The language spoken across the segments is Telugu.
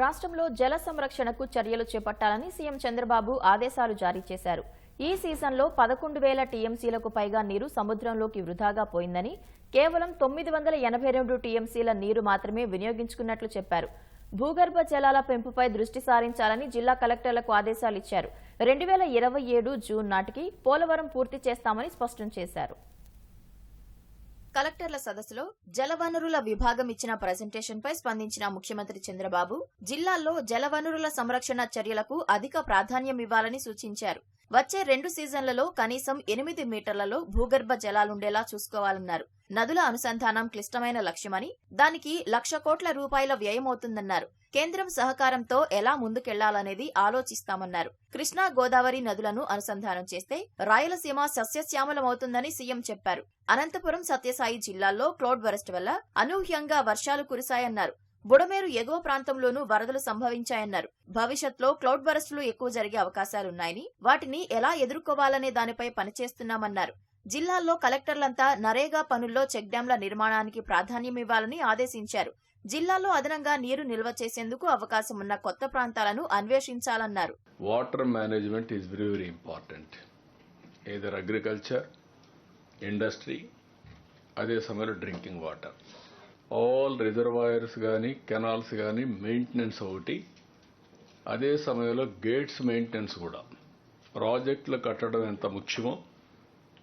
రాష్ట్రంలో జల సంరక్షణకు చర్యలు చేపట్టాలని సీఎం చంద్రబాబు ఆదేశాలు జారీ చేశారు. ఈ సీజన్లో పదకొండు వేల టీఎంసీలకు పైగా నీరు సముద్రంలోకి వృధాగా పోయిందని కేవలం తొమ్మిది వందల ఎనభై రెండు టీఎంసీల నీరు మాత్రమే వినియోగించుకున్నట్లు చెప్పారు. భూగర్భ జలాల పెంపుపై దృష్టి సారించాలని జిల్లా కలెక్టర్లకు ఆదేశాలు ఇచ్చారు. రెండు వేల ఇరవై ఏడు జూన్ నాటికి పోలవరం పూర్తి చేస్తామని స్పష్టం చేశారు. కలెక్టర్ల సదస్సులో జలవనరుల విభాగం ఇచ్చిన ప్రజెంటేషన్ పై స్పందించిన ముఖ్యమంత్రి చంద్రబాబు జిల్లాల్లో జలవనరుల సంరక్షణ చర్యలకు అధిక ప్రాధాన్యం ఇవ్వాలని సూచించారు. వచ్చే రెండు సీజన్లలో కనీసం ఎనిమిది మీటర్లలో భూగర్భ జలాలుండేలా చూసుకోవాలన్నారు. నదుల అనుసంధానం క్లిష్టమైన లక్ష్యమని దానికి లక్ష కోట్ల రూపాయల వ్యయమవుతుందన్నారు. కేంద్రం సహకారంతో ఎలా ముందుకెళ్ళాలనేది ఆలోచిస్తామన్నారు. కృష్ణా గోదావరి నదులను అనుసంధానం చేస్తే రాయలసీమ సస్యశ్యామలమవుతుందని సీఎం చెప్పారు. అనంతపురం సత్యసాయి జిల్లాల్లో క్లౌడ్ వరస్ట్ వల్ల అనూహ్యంగా వర్షాలు కురిశాయన్నారు. బుడమేరు ఎగువ ప్రాంతంలోనూ వరదలు సంభవించాయన్నారు. భవిష్యత్లో క్లౌడ్ బరస్టులు ఎక్కువ జరిగే అవకాశాలున్నాయని వాటిని ఎలా ఎదుర్కోవాలనే దానిపై పనిచేస్తున్నామన్నారు. జిల్లాల్లో కలెక్టర్లంతా నరేగా పనుల్లో చెక్ డ్యాంల నిర్మాణానికి ప్రాధాన్యం ఇవ్వాలని ఆదేశించారు. జిల్లాలో అదనంగా నీరు నిల్వ చేసేందుకు అవకాశం ఉన్న కొత్త ప్రాంతాలను అన్వేషించాలన్నారు. Water management is very very important either agriculture industry అదే సమయంలో డ్రింకింగ్ వాటర్ ఆల్ రిజర్వాయర్స్ కానీ కెనాల్స్ కానీ మెయింటెనెన్స్ ఒకటి. అదే సమయంలో గేట్స్ మెయింటెనెన్స్ కూడా. ప్రాజెక్టులు కట్టడం ఎంత ముఖ్యమో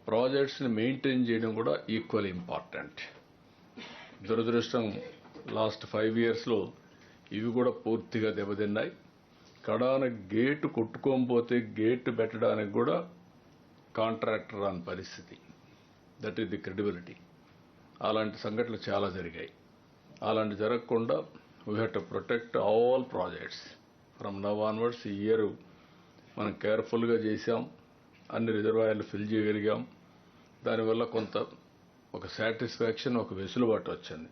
ప్రాజెక్ట్స్ని మెయింటైన్ చేయడం కూడా ఈక్వల్ ఇంపార్టెంట్. దురదృష్టం లాస్ట్ ఫైవ్ ఇయర్స్లో ఇవి కూడా పూర్తిగా దెబ్బతిన్నాయి. కడాన గేటు కొట్టుకోకపోతే గేటు పెట్టడానికి కూడా కాంట్రాక్టర్ రాని పరిస్థితి. దట్ ఈస్ ది క్రెడిబిలిటీ అలాంటి సంఘటనలు చాలా జరిగాయి. అలాంటి జరగకుండా we have to protect all projects from now onwards ఈ ఇయర్ మనం కేర్ఫుల్గా చేసాం అన్ని రిజర్వాయర్లు ఫిల్ చేయగలిగాం. దానివల్ల కొంత ఒక సాటిస్ఫాక్షన్ ఒక వెసులుబాటు వచ్చింది.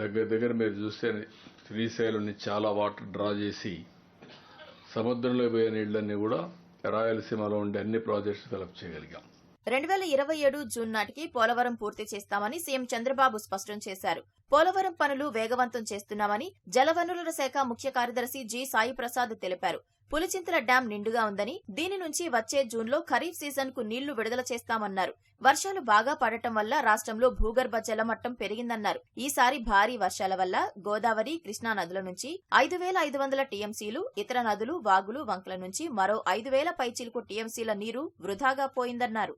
దగ్గర దగ్గర మీరు చూస్తే శ్రీశైలం నుంచి చాలా వాటర్ డ్రా చేసి సముద్రంలో పోయే నీళ్ళన్నీ కూడా రాయలసీమలో ఉండే అన్ని ప్రాజెక్ట్స్ ఫిలప్ చేయగలిగాం. రెండు వేల ఇరవై ఏడు జూన్ నాటికి పోలవరం పూర్తి చేస్తామని సీఎం చంద్రబాబు స్పష్టం చేశారు. పోలవరం పనులు వేగవంతం చేస్తున్నామని జలవనరుల శాఖ ముఖ్య కార్యదర్శి జి సాయి ప్రసాద్ తెలిపారు. పులిచింతల డ్యాం నిండుగా ఉందని దీని నుంచి వచ్చే జూన్లో ఖరీఫ్ సీజన్కు నీళ్ళు విడుదల చేస్తామన్నారు. వర్షాలు బాగా పడటం వల్ల రాష్ట్రంలో భూగర్భ జలమట్టం పెరిగిందన్నారు. ఈసారి భారీ వర్షాల వల్ల గోదావరి కృష్ణా నదుల నుంచి ఐదు వేల ఐదు వందల టీఎంసీలు ఇతర నదులు వాగులు వంకల నుంచి మరో ఐదు వేల పైచిలుకు టీఎంసీల నీరు వృధాగా పోయిందన్నారు.